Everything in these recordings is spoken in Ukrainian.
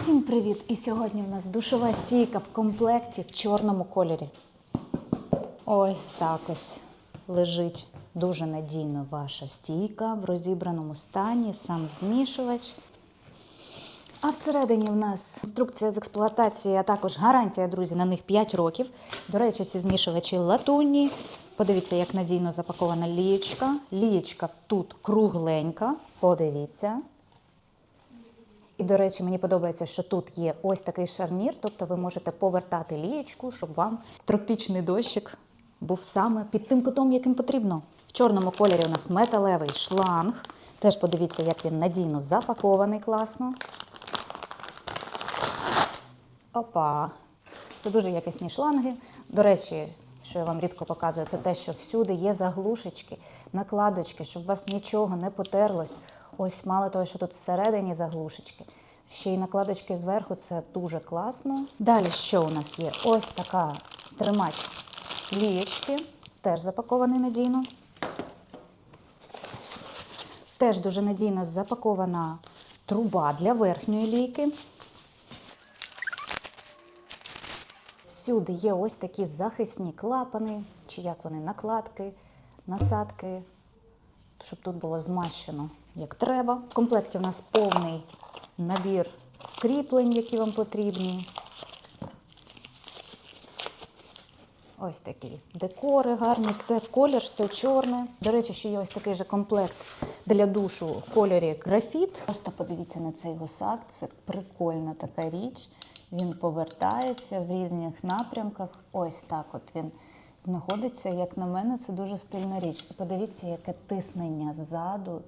Всім привіт! І сьогодні в нас душова стійка в комплекті в чорному кольорі. Ось так ось лежить дуже надійно ваша стійка в розібраному стані, сам змішувач. А всередині в нас інструкція з експлуатації, а також гарантія, друзі, на них 5 років. До речі, ці змішувачі латунні. Подивіться, як надійно запакована лієчка. Лієчка тут кругленька. Подивіться. І, до речі, мені подобається, що тут є ось такий шарнір, тобто ви можете повертати лієчку, щоб вам тропічний дощик був саме під тим кутом, яким потрібно. В чорному кольорі у нас металевий шланг. Теж подивіться, як він надійно запакований класно. Опа! Це дуже якісні шланги. До речі, що я вам рідко показую, це те, що всюди є заглушечки, накладочки, щоб у вас нічого не потерлось. Ось мало того, що тут всередині заглушечки. Ще й накладочки зверху, це дуже класно. Далі що у нас є? Ось така тримач лієчки, теж запакований надійно. Теж дуже надійно запакована труба для верхньої лійки. Всюди є ось такі захисні клапани, чи як вони, накладки, насадки, щоб тут було змащено як треба. В комплекті в нас повний набір кріплень, які вам потрібні. Ось такі декори гарні, все в колір, все чорне. До речі, ще є ось такий же комплект для душу в кольорі графіт. Просто подивіться на цей гусак, це прикольна така річ. Він повертається в різних напрямках. Ось так от він знаходиться. Як на мене, це дуже стильна річ. Подивіться, яке тиснення ззаду.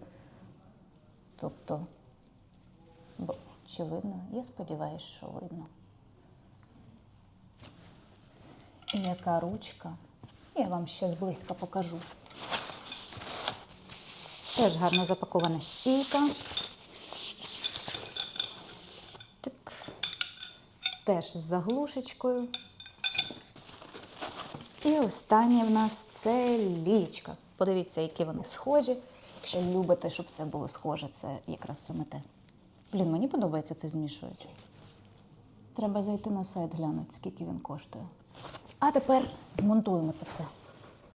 Тобто, бо, чи видно? Я сподіваюся, що видно. І яка ручка. Я вам ще зблизька покажу. Теж гарно запакована стійка. Так. Теж з заглушечкою. І останнє в нас це лічка. Подивіться, які вони схожі. Якщо любите, щоб все було схоже, це якраз саме те. Блін, мені подобається це змішуючи. Треба зайти на сайт глянути, скільки він коштує. А тепер змонтуємо це все.